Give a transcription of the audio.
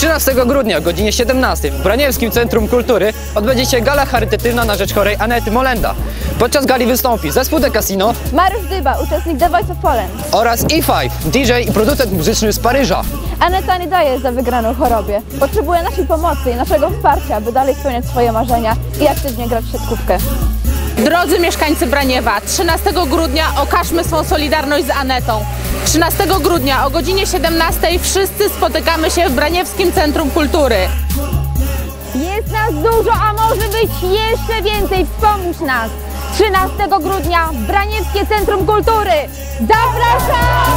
13 grudnia o godzinie 17 w Braniewskim Centrum Kultury odbędzie się gala charytatywna na rzecz chorej Anety Molenda. Podczas gali wystąpi zespół The Casino Mariusz Dyba, uczestnik The Voice of Poland. oraz E5, DJ i producent muzyczny z Paryża. Aneta nie daje za wygraną chorobie. Potrzebuje naszej pomocy i naszego wsparcia, by dalej spełniać swoje marzenia i aktywnie grać w siatkówkę. Drodzy mieszkańcy Braniewa, 13 grudnia okażmy swą solidarność z Anetą. 13 grudnia o godzinie 17 wszyscy spotykamy się w Braniewskim Centrum Kultury. Jest nas dużo, a może być jeszcze więcej. Wspomóż nas! 13 grudnia Braniewskie Centrum Kultury. Zapraszamy!